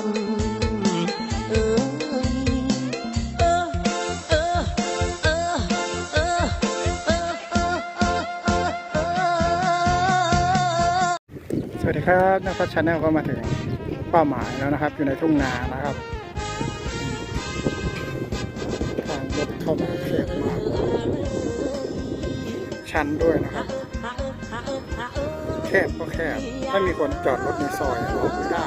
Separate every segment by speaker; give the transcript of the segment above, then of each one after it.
Speaker 1: สวัสดีครับนักพัฒชาแนลก็มาถึงเป้าหมายแล้วนะครับ อยู่ในทุ่งนานะครับทางรถเข้ามาแคบมากชันด้วยนะครับ แคบก็แคบถ้ามีคนจอดรถในซอยออกไม่ได้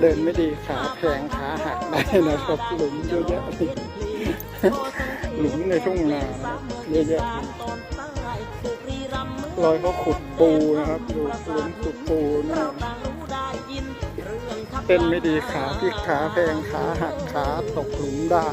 Speaker 1: เดินไม่
Speaker 2: ดีขา
Speaker 1: แพงขาหักได้นะครับหลุมเยอะแยะเลยหลุมในทุ่งนาเยอะแยะรอยเขาขุดปูนะครับดูหลุมขุดปูนะเต้นไม่ดีขาพลิกขาแพงขาหักขาตกหลุมได้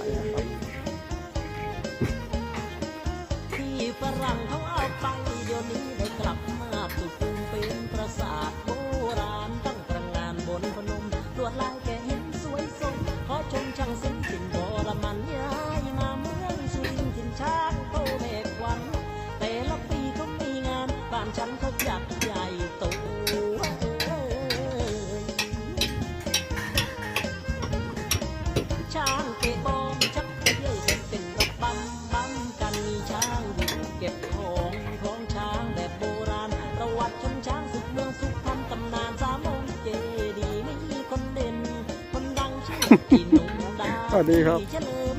Speaker 2: สวัสดีค
Speaker 1: รับ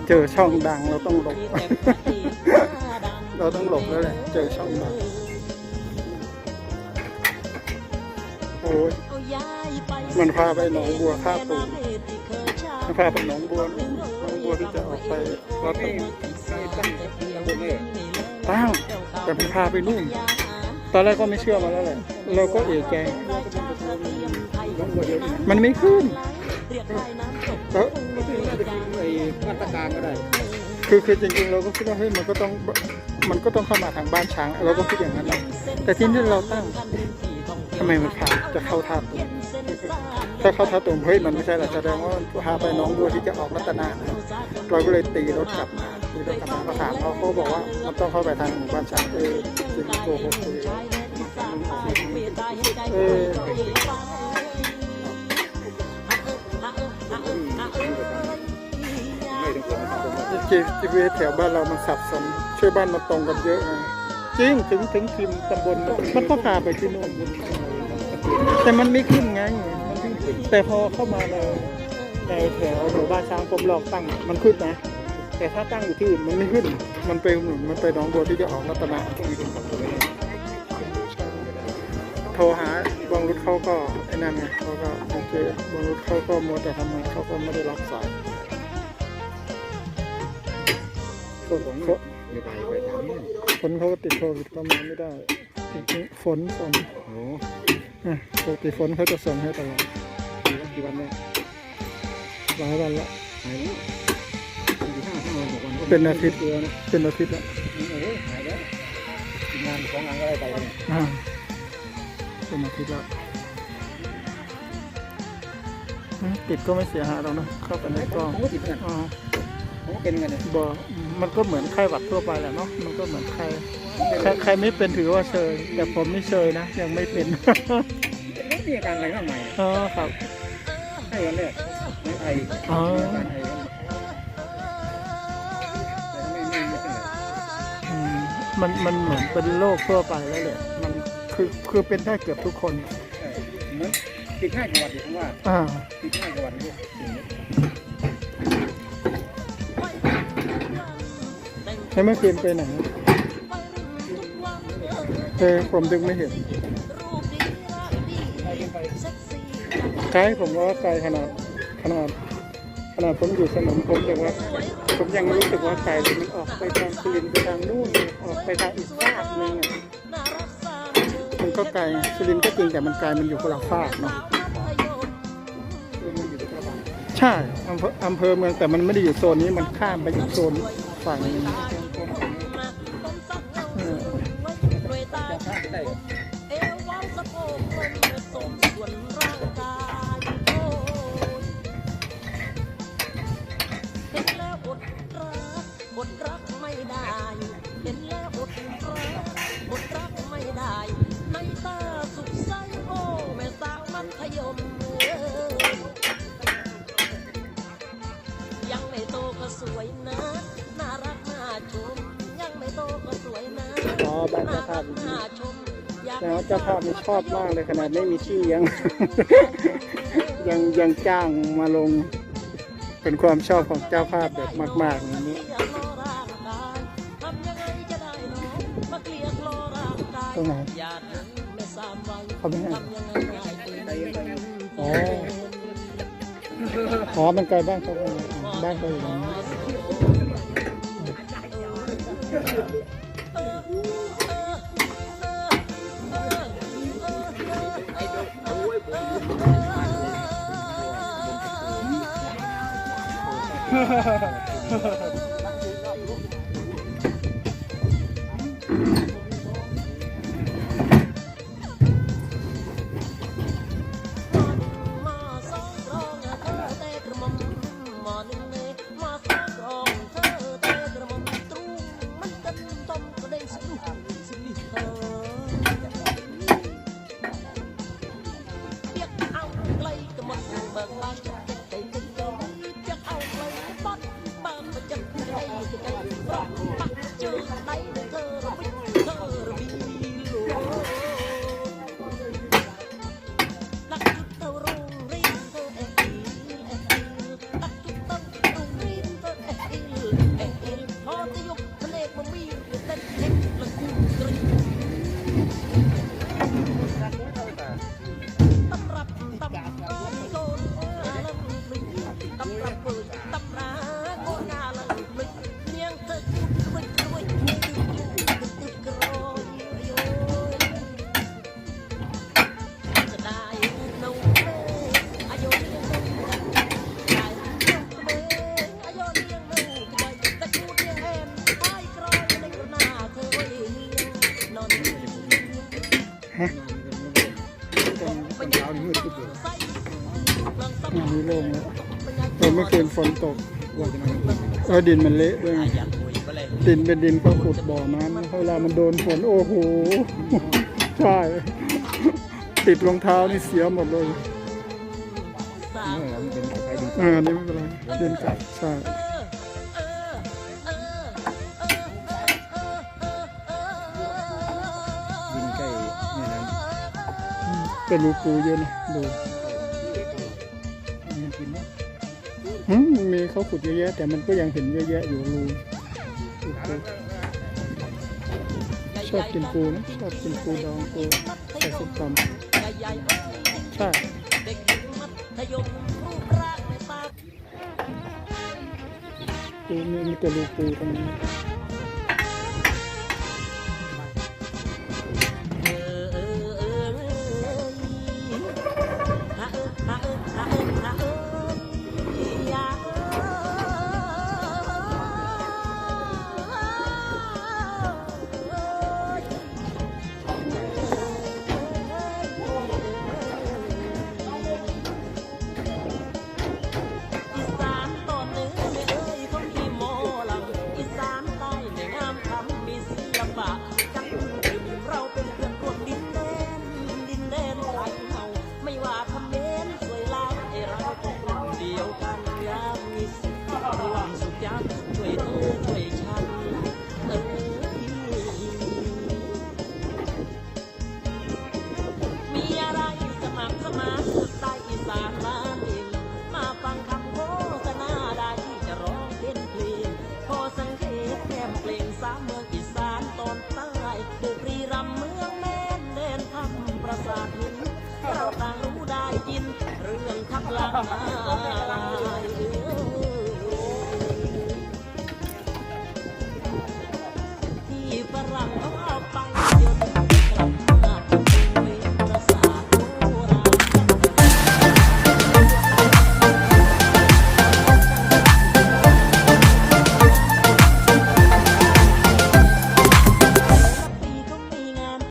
Speaker 1: เจอช่องดังเราต้องหลบ เราต้องหลบแล้วแหละ เจอช่องดัง โอ้ยมันพาไปหนองบัวท่าตูมมันพาไปหนองบัวนู่นหนองบัวที่จะออกไปวัดตรงตั้งแต่มันพาไปนู่นตอนแรกก็ไม่เชื่อมาแล้วแหละ เราก็เอะใจมันไม่ขึ้น แล้ว
Speaker 3: ไอ้มาตรการก็ได้
Speaker 1: คือคือจริงๆเราก็คิดว่าเฮ้ยมันก็ต้องมันก็ต้องเข้ามาทางบ้านช้าง เราก็คิดอย่างนั้นนะแต่ที่นี่เราตั้งทำไมมันพาจะเข้าท่าตูมถ้าเข้าท่าตูมเฮ้ยมันไม่ใช่หรอกแสดงว่าพาไปน้องบัวที่จะออกรัตนานะเราก็เลยตีรถกลับมาตีรถกลับมามาถามเขาเขาบอกว่ามันต้องเข้าไปทางหมู่บ้านช้างเออสิงคโปร์หกเออ จีจีวีแถวบ้านเรามันสับสนช่วยบ้านมันตรงกันเยอะนะจริงถึงถึงทีมตำบลมันก็พาไปที่นู่นแต่มันไม่ขึ้นไงมันขึ้นแต่พอเข้ามาในในแถวหมู่บ้านช้างผมลองตั้งมันขึ้นนะ แต่ถ้าตั้งอยู่ที่อื่นมันไม่ขึ้น มันไปหนุนมันไปน้องบัวที่จะออกรัตนะโทรหาบางรุดเขาก็ไอ้นั่นไงเขาก็โอเคบางรุดเขาก็มัวแต่ทำงานเขาก็ไม่ได้รับสาย ฝนฝน
Speaker 3: ไม่ไปไปถามเนี่ย
Speaker 1: ฝนเขาก็ติดโควิดก็มาไม่ได้จริงๆฝนฝน
Speaker 3: โอ้
Speaker 1: อะปกติฝนเขาจะส่งให้ตลอด
Speaker 3: กี่วันกี่วันเนี่ย
Speaker 1: หลายวันละ
Speaker 3: หายแล้วสี่ห้าห้าวันหกวัน
Speaker 1: เป็นอาทิตย์
Speaker 3: เดือนนะ
Speaker 1: เป็นอาทิตย์ละ
Speaker 3: โอ้ยหายแล้วงานของงานก็ได้ไปแล้วเนี่ย
Speaker 1: อ่าเป็นอาทิตย์ละอืมติดก็ไม่เสียหายหรอกนะเข้าไปในกล้อง
Speaker 3: ผมก็ติด เหมือนกัน
Speaker 1: อ๋อ
Speaker 3: ผมก็เป็นเหมือนกันเนี่ย
Speaker 1: บอมันก็เหมือนไข้หวัดทั่วไปแหละเนาะ มันก็เหมือนไข้ใครใครไม่เป็นถือว่าเชยแต่ผมไม่เชยนะ ยังไม่เป็น
Speaker 3: ไม่มีอาการอะไรมากมาย
Speaker 1: อ๋อครับ
Speaker 3: ให้วันแรกไม่ไอ
Speaker 1: อ๋อ
Speaker 3: อาการไอแต่ไม่ไม่ไม่เป็นไร
Speaker 1: อืมมันมันเหมือนเป็นโรคทั่วไปแล้วแหละมันคือคือเป็นได้เกือบทุกคน
Speaker 3: ใช่เหมือนติดง่ายกว่าดิผมว่า
Speaker 1: อ่า
Speaker 3: ติดง่ายกว่านี่ สิ่งนี้
Speaker 1: แล้วเมื่อคืนไปไหนเออผมดึงไม่เห็นไกลผมว่าไกลขนาดขนาดขนาดผมอยู่สนามผมแต่ว่า ผมยังรู้สึกว่าไกลเลยมันออกไปทางสุรินไปทางนู่นออกไปทางอีกฝากหนึงอะ
Speaker 2: น่ารักสามเธอ
Speaker 1: มันก็ไกลสุรินก็จริงแต่มันไกลมันอยู่คนละฝากเนาะใช่อำเภออำเภอเมืองแต่มันไม่ได้อยู่โซนนี้มันข้ามไปอีกโซนฝั่งหนึ อ
Speaker 3: ด
Speaker 2: รักไม่ได้ เห็นแล้วอดรักอดรักไม่ได้ ในตาสุขใสโอ้แม่สาวมัธยมเอ้ยยังไม่โตก็สวยนะ น่ารักน่าชม ยังไม่โตก็สวยนะ
Speaker 1: อ๋อบ้าน
Speaker 2: น่า
Speaker 1: เจ้าภา
Speaker 2: รั
Speaker 1: พ
Speaker 2: ก
Speaker 1: อยู่นี่
Speaker 2: น่าชมอยาก
Speaker 1: แล้วาเจ้าภาพนี่ชอบมากเลยขนาดไม่มีที่ยัง ยังยังจ้างมาลง เป็นความชอบของเจ้าภาพแบบมากๆอย่างนี้ ตรงไหนเขาไม่ให้อ๋ออ๋อมันไกลบ้านเขาก็บ้านเขาอยู่ตรงนี้ต ฝนตก
Speaker 3: ว่าจะนอน
Speaker 1: เออดินมันเละด้วยไงดินเป็นดินเขาขุดบ่อน้ำนะเวลามันโดนฝนโอ้โหใช่ติดรองเท้านี่เสียหมดเลย
Speaker 3: เมื่อมันเป็นใครดึง
Speaker 1: เออนี่ไม่เป็นไรดินกัดใช่
Speaker 3: ดินใกล้แม่น้ำ
Speaker 1: เป็นรูปูเยอะนะดู
Speaker 3: มันกินเนาะ
Speaker 1: หืมมีเขาขุดเยอะแยะ แต่มันก็ยังเห็นเยอะแยะอยู่รูรูปูชอบกินปูนะชอบกินปูดองปูใส่ส้มตำใช่
Speaker 2: เด็กมัธยมรูปร่างในตา
Speaker 1: ปูมีมีแต่รูปูตรงนี้